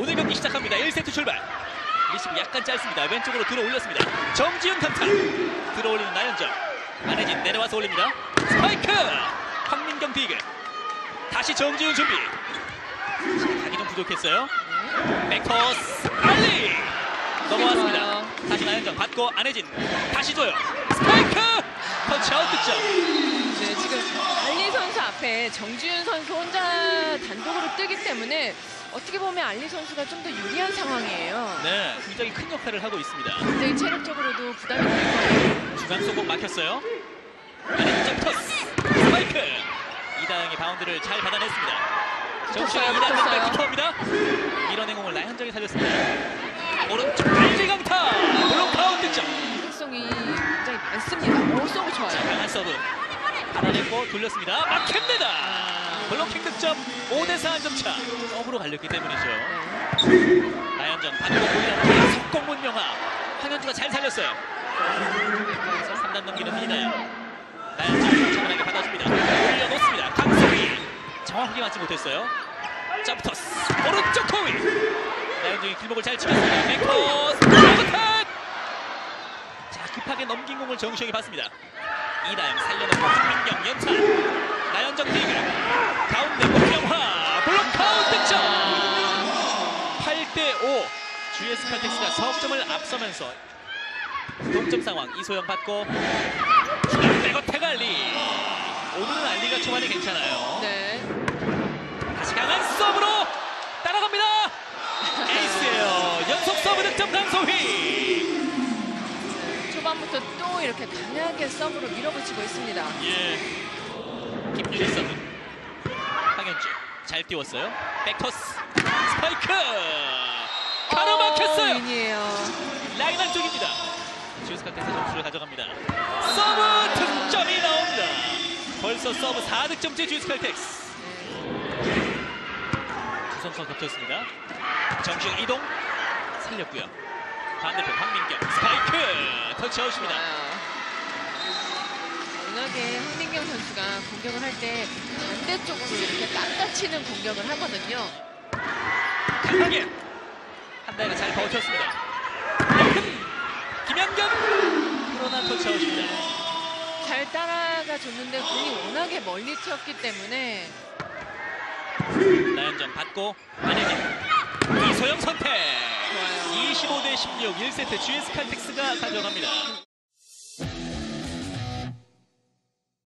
오늘 경기 시작합니다. 1세트 출발. 리시브 약간 짧습니다. 왼쪽으로 들어 올렸습니다. 정지훈 강타. 들어 올리는 나연정. 안혜진 내려와서 올립니다. 스파이크! 황민경 디그. 다시 정지훈 준비. 각이 좀 부족했어요. 백토스 알리 넘어왔습니다. 다시 나연정 받고 안혜진 다시 줘요. 스파이크! 터치아웃 득점. 네, 지금 알리 선수 앞에 정지윤 선수 혼자 단독으로 뜨기 때문에 어떻게 보면 알리 선수가 좀 더 유리한 상황이에요. 네, 굉장히 큰 역할을 하고 있습니다. 굉장히 체력적으로도 부담이 될 거예요. 중앙 소공 막혔어요. 안혜진 토스 스파이크. 이다영이 바운드를 잘 받아냈습니다. 붙었어요, 이다영 붙었어요. 백 붙어옵니다. 밀어낸 공을 나현정이 살렸습니다. 오른쪽 알리 강타 블록아웃 득점. 가능성이 굉장히 많습니다. 오, 서브 자, 좋아요. 강한 서브 받아냈고 돌렸습니다. 막힙니다. 블로킹 득점 5대4 한점 차. 서브로 갈렸기 때문이죠. 네. 나연정 받고 보이는 속공 문 명화. 황현주가 잘 살렸어요. 3단 넘기는 이나연. 나연정 차분하게 받아줍니다. 올려놓습니다. 강소희 정확하게 맞지 못했어요. 점프터스 오른쪽 토위. 나연정이 길목을 잘 치겠습니다. 백토스 오버탄. 자 급하게 넘긴 공을 정시영이 봤습니다. 이다영 살려놓고 황민경 연타. 나연정 디그 가운데 문명화 블록아웃 득점. 8대5 GS 칼텍스가 석점을 앞서면서 동점 상황. 이소영 받고 백업 태갈리. 오늘은 알리가 초반에 괜찮아요. 네. 다시 강한 서브로 따라갑니다. 에이스예요. 연속 서브 득점 강소희. 초반부터 또 이렇게 강하게 서브로 밀어붙이고 있습니다. 예. 김유리 서브 잘 띄웠어요 백토스 스파이크 가로막혔어요 인이에요. 라인 안쪽입니다. 주스 카텍스 점수를 가져갑니다. 서브 득점이 나옵니다. 벌써 서브 4득점째 주스 칼텍스. 두 선수가 겹쳤습니다. 정시영 이동 살렸고요. 반대편 황민경 스파이크 터치아웃입니다. 워낙에 황민경 선수가 공격을 할 때 반대쪽으로 이렇게 깎아치는 공격을 하거든요. 강하게 한다이가 잘 버텼습니다. 큰 김현경 그러나 터치아웃입니다. 잘 따라가 줬는데 공이 워낙에 멀리 튀었기 때문에 나연정 받고 안혜진 이소영 선택 좋아요. 25 대 16 1세트 GS 칼텍스가 가져갑니다